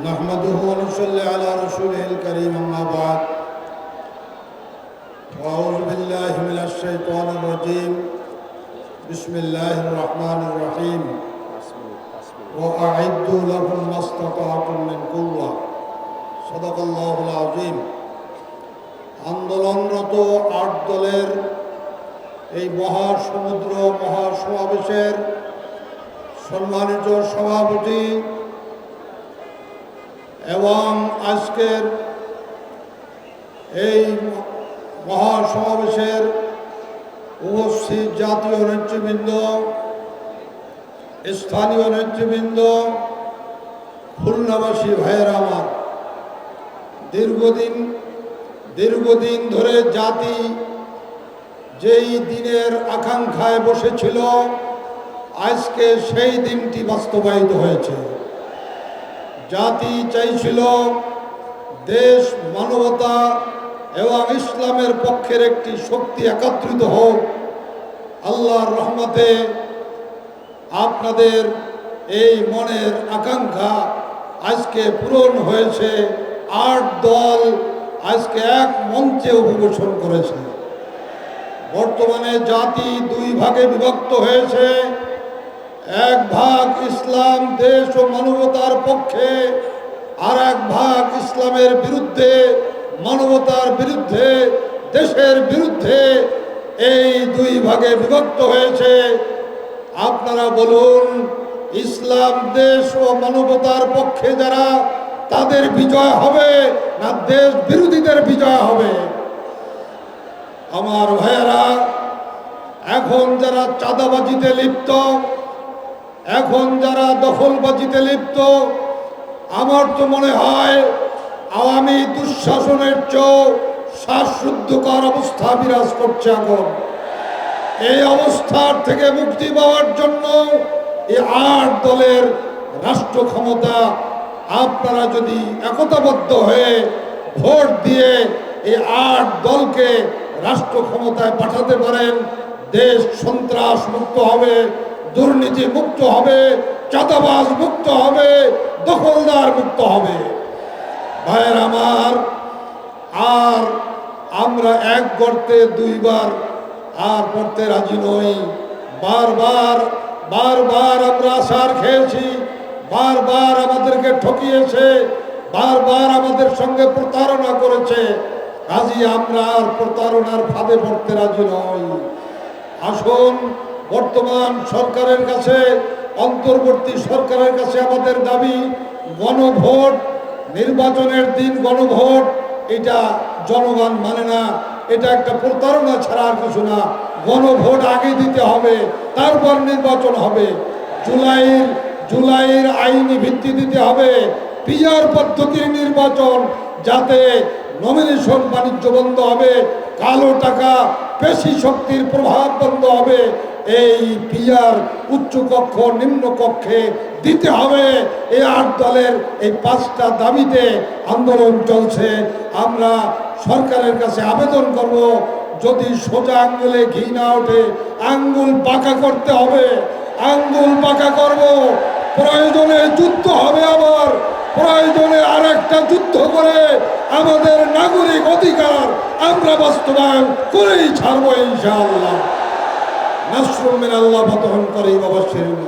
نحمده ونصلي على رسوله الكريم أما بعد أعوذ بالله من الشيطان الرجيم بسم الله الرحمن الرحيم وأعدوا لهم ما استطعتم من قوة صدق الله العظيم আন্দোলনরত আট দলের এই মহাসমুদ্র মহাসমাবেশের সম্মানিত সভাপতি এবং আজকের এই মহাসমাবেশের উপস্থিত জাতীয় নেতৃবৃন্দ, স্থানীয় নেতৃবৃন্দ, খুলনাবাসী ভাইয়ের আমার, দীর্ঘদিন দীর্ঘদিন ধরে জাতি যেই দিনের আকাঙ্ক্ষায় বসেছিল, আজকে সেই দিনটি বাস্তবায়িত হয়েছে। জাতি চাইছিল দেশ, মানবতা এবং ইসলামের পক্ষের একটি শক্তি একত্রিত হোক। আল্লাহর রহমতে আপনাদের এই মনের আকাঙ্ক্ষা আজকে পূরণ হয়েছে। আট দল আজকে এক মঞ্চে অভিবেশন করেছে। বর্তমানে জাতি দুই ভাগে বিভক্ত হয়েছে। এক ভাগ ইসলাম দেশ ও মানবতার পক্ষে, আর এক ভাগ ইসলামের বিরুদ্ধে, মানবতার বিরুদ্ধে, দেশের বিরুদ্ধে এই দুই ভাগে বিভক্ত হয়েছে। আপনারা বলুন, ইসলাম দেশ ও মানবতার পক্ষে যারা তাদের বিজয় হবে না দেশ বিরোধীদের বিজয় হবে? আমার ভাইয়েরা, এখন যারা চাঁদাবাজিতে লিপ্ত এখন যারা দখলবাজিতে লিপ্ত, আমার তো মনে হয় আওয়ামী দুঃশাসনের চেয়েও শ্বাসরুদ্ধকর অবস্থা বিরাজ করছে এখন। এই অবস্থার থেকে মুক্তি পাওয়ার জন্য এই আট দলের রাষ্ট্র ক্ষমতা আপনারা যদি একতাবদ্ধ হয়ে ভোট দিয়ে এই আট দলকে রাষ্ট্র ক্ষমতায় পাঠাতে পারেন, দেশ সন্ত্রাস মুক্ত হবে। দুর্নীতি মুক্ত হবে, চাঁদাবাজ মুক্ত হবে, দখলদার মুক্ত হবে। ভাইয়ের আমার, আর আমরা এক গর্তে দুইবার আর পড়তে রাজি নই। বারবার বারবার আমরা আসার খেয়েছি, বারবার আমাদেরকে ঠকিয়েছে, বারবার আমাদের সঙ্গে প্রতারণা করেছে। কাজী আমরা আর প্রতারণার ফাঁদে পড়তে রাজি নই। আসুন বর্তমান সরকারের কাছে, অন্তর্বর্তী সরকারের কাছে আমাদের দাবি, গণভোট, নির্বাচনের দিন গণভোট, এটা জনগণ মানে না। এটা একটা প্রতারণা ছাড়া আর কিছু না। গণভোট আগে দিতে হবে, তারপর নির্বাচন হবে। জুলাইয়ের জুলাইয়ের আইনি ভিত্তি দিতে হবে। পিআর পদ্ধতির নির্বাচন যাতে নমিনেশন বাণিজ্য বন্ধ হবে, কালো টাকা পেশি শক্তির প্রভাব বন্ধ হবে, এই পিআর উচ্চ কক্ষ, নিম্ন কক্ষে দিতে হবে। এই আট দলের এই পাঁচটা দাবিতে আন্দোলন চলছে। আমরা সরকারের কাছে আবেদন করব, যদি সোজা আঙ্গুলে ঘি না ওঠে, আঙ্গুল পাকা করতে হবে। আঙ্গুল পাকা করব, প্রয়োজনে যুদ্ধ হবে আবার, প্রয়োজনে একটা যুদ্ধ করে আমাদের নাগরিক অধিকার আমরা বাস্তবায়ন করেই ছাড়বো ইনশাআল্লাহ। নাসরুল মিনাল্লাহ বতন করে বাবা শেরিন